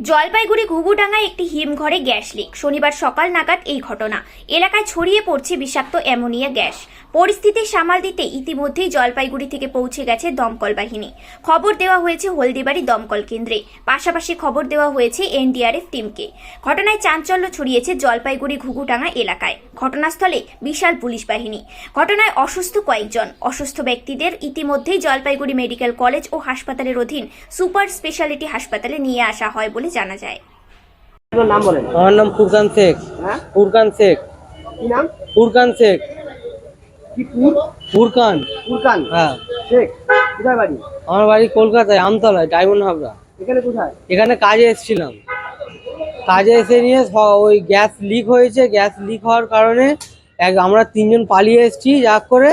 জলপাইগুড়ি ঘুঘুডাঙ্গায় একটি হিমঘরে gas leak. শনিবার সকাল নাগাদ এই ঘটনা। এলাকায় ছড়িয়ে পড়ছে বিষাক্ত অ্যামোনিয়া গ্যাস। পরিস্থিতি সামাল দিতে ইতিমধ্যেই জলপাইগুড়ি থেকে পৌঁছে গেছে দমকল বাহিনী। খবর দেওয়া হয়েছে হলদিবাড়ি দমকল কেন্দ্রে। পাশাপাশি খবর দেওয়া হয়েছে এনডিআরএফ টিমকে। ঘটনায় চাঞ্চল্য ছড়িয়েছে জলপাইগুড়ি ঘুঘুডাঙ্গা এলাকায়। ঘটনাস্থলে বিশাল পুলিশ বাহিনী। ঘটনায় অসুস্থ কয়েকজন। অসুস্থ ব্যক্তিদের ইতিমধ্যেই জলপাইগুড়ি মেডিকেল কলেজ ও হাসপাতালের অধীন সুপার স্পেশালিটি হাসপাতালে নিয়ে আসা হয় বলে জানা যায়। আপনার নাম বলেন। আমার নাম ফুরকান শেখ। হ্যাঁ? ফুরকান শেখ। কি নাম? ফুরকান শেখ। কি পুর? ফুরকান। পুরকান হ্যাঁ। শেখ কোথায় বাড়ি? আমার বাড়ি কলকাতায় আমতলায় ডায়মন্ড হাবড়া। এখানে কোথায়? এখানে কাজে এসেছিলাম। কাজে এসে নিয়ে ওই গ্যাস লিক হয়েছে গ্যাস লিক হওয়ার কারণে এক আমরা তিনজন পালিয়ে এসেছি যা করে।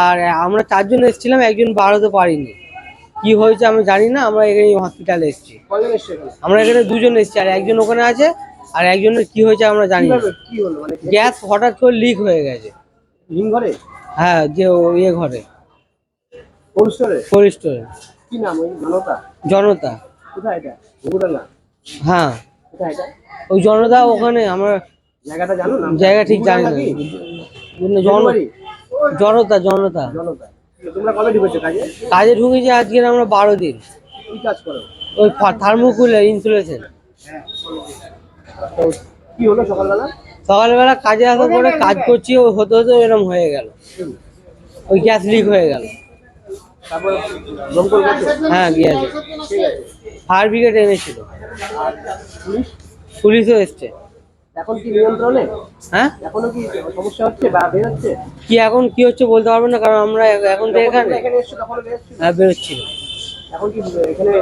আর আমরা চারজন এসেছিলাম একজন বাড়াতে পারিনি। কি হয়েছে আমি জানি না আমরা এখানে হসপিটালে এসেছি। আমরা এখানে দুজন এসেছি আর একজন ওখানে আছে আর একজনের কি হয়েছে আমরা জানি না। মানে গ্যাস হঠাৎ করে লিক হয়ে গেছে। ঘরে? হ্যাঁ যে ইয়ে ঘরে। স্টোরে? কি নাম জনতা? জনতা। কোথায় এটা? হ্যাঁ। ওই জনতা ওখানে আমার জায়গাটা জানো না জায়গা ঠিক জানি না। জন- জনতা জনতা। জনতা। তোমরা কবে ঢুকেছো কাজে? কাজে ঢুকেছি আজকে আমরা বারো দিন। কি কাজ করো? ওই থার্মোকুলার ইনসুলেশন কি হলো সকালবেলা? সকালবেলা কাজে আসার পরে কাজ করছি ওই হতে হতে এরকম হয়ে গেল। ওই গ্যাস লিক হয়ে গেল। হ্যাঁ গ্যাস ফায়ার ব্রিগেড এনেছিল। আর পুলিশ পুলিশও এসছে। এখন কি নিয়ন্ত্রণে? হ্যাঁ? এখনও কি সমস্যা হচ্ছে বা বের হচ্ছে? কি এখন কি হচ্ছে বলতে পারব না কারণ আমরা এখন তো এখানে। হ্যাঁ বেরোচ্ছিল এখন কি এখানে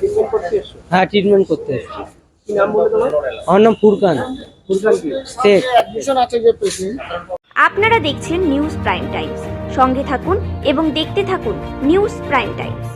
ট্রিটমেন্ট করতে এসছো? হ্যাঁ ট্রিটমেন্ট করতে এসছি। কি নাম বলে তোমার? আমার নাম ফুরকান। ফুরকান কি? শেখ। আপনারা দেখছেন নিউজ প্রাইম টাইমস। সঙ্গে থাকুন এবং দেখতে থাকুন নিউজ প্রাইম টাইমস।